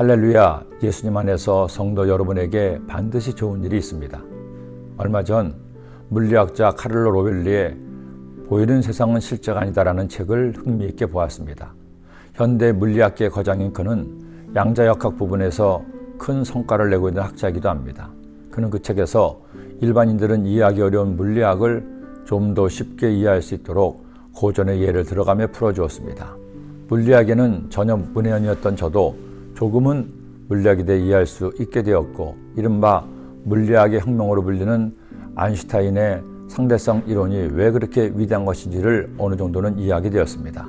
할렐루야, 예수님 안에서 성도 여러분에게 반드시 좋은 일이 있습니다. 얼마 전 물리학자 카를로 로벨리의 보이는 세상은 실제가 아니다라는 책을 흥미있게 보았습니다. 현대 물리학계 거장인 그는 양자역학 부분에서 큰 성과를 내고 있는 학자이기도 합니다. 그는 그 책에서 일반인들은 이해하기 어려운 물리학을 좀 더 쉽게 이해할 수 있도록 고전의 예를 들어가며 풀어주었습니다. 물리학에는 전혀 문외한이었던 저도 조금은 물리학에 대해 이해할 수 있게 되었고 이른바 물리학의 혁명으로 불리는 아인슈타인의 상대성 이론이 왜 그렇게 위대한 것인지를 어느 정도는 이해하게 되었습니다.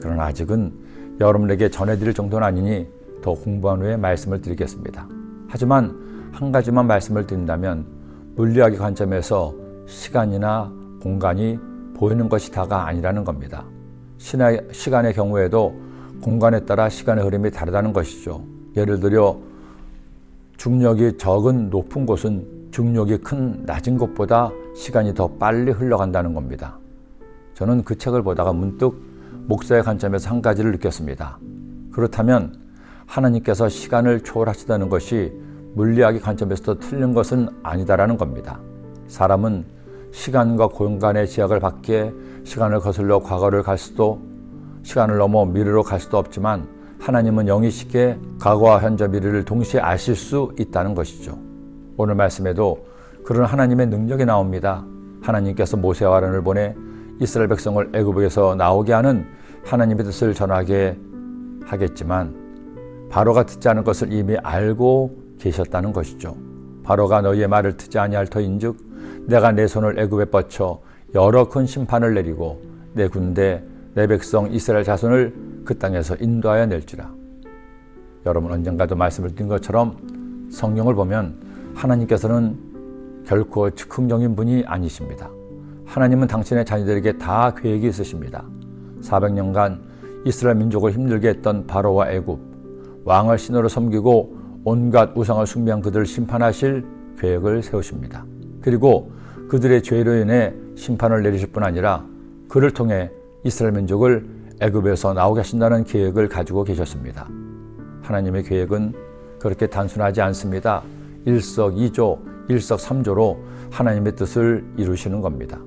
그러나 아직은 여러분에게 전해드릴 정도는 아니니 더 공부한 후에 말씀을 드리겠습니다. 하지만 한 가지만 말씀을 드린다면 물리학의 관점에서 시간이나 공간이 보이는 것이 다가 아니라는 겁니다. 시간의 경우에도 공간에 따라 시간의 흐름이 다르다는 것이죠. 예를 들어 중력이 적은 높은 곳은 중력이 큰 낮은 곳보다 시간이 더 빨리 흘러간다는 겁니다. 저는 그 책을 보다가 문득 목사의 관점에서 한 가지를 느꼈습니다. 그렇다면 하나님께서 시간을 초월하시다는 것이 물리학의 관점에서도 틀린 것은 아니다라는 겁니다. 사람은 시간과 공간의 제약을 받기에 시간을 거슬러 과거를 갈 수도 시간을 넘어 미래로 갈 수도 없지만 하나님은 영이시게 과거와 현재 미래를 동시에 아실 수 있다는 것이죠. 오늘 말씀에도 그런 하나님의 능력이 나옵니다. 하나님께서 모세와 아론을 보내 이스라엘 백성을 애굽에서 나오게 하는 하나님의 뜻을 전하게 하겠지만 바로가 듣지 않은 것을 이미 알고 계셨다는 것이죠. 바로가 너희의 말을 듣지 아니할 터인즉 내가 내 손을 애굽에 뻗쳐 여러 큰 심판을 내리고 내 군대 내 백성 이스라엘 자손을 그 땅에서 인도하여 낼지라. 여러분 언젠가도 말씀을 드린 것처럼 성경을 보면 하나님께서는 결코 즉흥적인 분이 아니십니다. 하나님은 당신의 자녀들에게 다 계획이 있으십니다. 400년간 이스라엘 민족을 힘들게 했던 바로와 애굽, 왕을 신으로 섬기고 온갖 우상을 숭배한 그들을 심판하실 계획을 세우십니다. 그리고 그들의 죄로 인해 심판을 내리실 뿐 아니라 그를 통해 이스라엘 민족을 애굽에서 나오게 하신다는 계획을 가지고 계셨습니다. 하나님의 계획은 그렇게 단순하지 않습니다. 일석이조, 일석삼조로 하나님의 뜻을 이루시는 겁니다.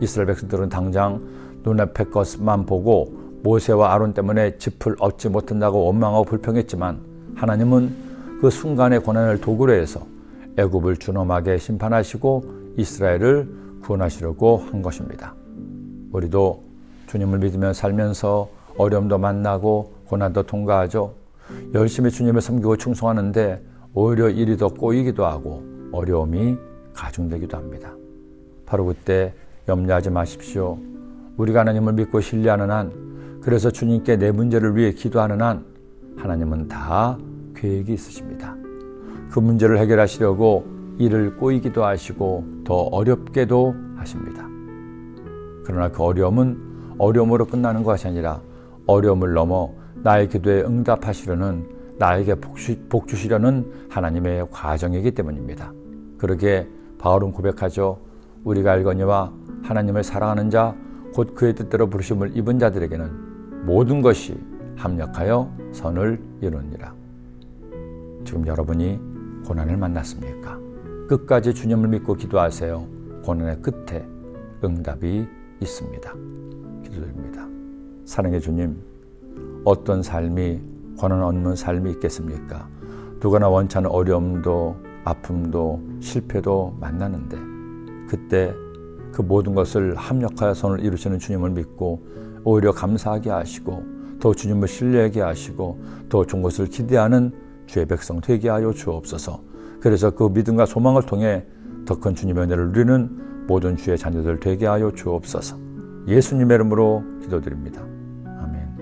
이스라엘 백성들은 당장 눈앞의 것만 보고 모세와 아론 때문에 짚을 얻지 못한다고 원망하고 불평했지만 하나님은 그 순간의 고난을 도구로 해서 애굽을 준엄하게 심판하시고 이스라엘을 구원하시려고 한 것입니다. 우리도 주님을 믿으며 살면서 어려움도 만나고 고난도 통과하죠. 열심히 주님을 섬기고 충성하는데 오히려 일이 더 꼬이기도 하고 어려움이 가중되기도 합니다. 바로 그때 염려하지 마십시오. 우리가 하나님을 믿고 신뢰하는 한, 그래서 주님께 내 문제를 위해 기도하는 한, 하나님은 다 계획이 있으십니다. 그 문제를 해결하시려고 일을 꼬이기도 하시고 더 어렵게도 하십니다. 그러나 그 어려움은 어려움으로 끝나는 것이 아니라 어려움을 넘어 나의 기도에 응답하시려는 나에게 복 주 시려는 하나님의 과정이기 때문입니다. 그러게 바울은 고백하죠. 우리가 알거니와 하나님을 사랑하는 자, 곧 그의 뜻대로 부르심을 입은 자들에게는 모든 것이 합력하여 선을 이루니라. 지금 여러분이 고난을 만났습니까? 끝까지 주님을 믿고 기도하세요. 고난의 끝에 응답이 있습니다. 기도드립니다. 사랑의 주님, 어떤 삶이 고난 없는 삶이 있겠습니까? 누구나 원치 어려움도 아픔도 실패도 만나는데 그때 그 모든 것을 합력하여 선을 이루시는 주님을 믿고 오히려 감사하게 하시고 더 주님을 신뢰하게 하시고 더 좋은 것을 기대하는 주의 백성 되게 하여 주옵소서. 그래서 그 믿음과 소망을 통해 더 큰 주님의 은혜를 누리는 모든 주의 자녀들 되게 하여 주옵소서. 예수님의 이름으로 기도드립니다. 아멘.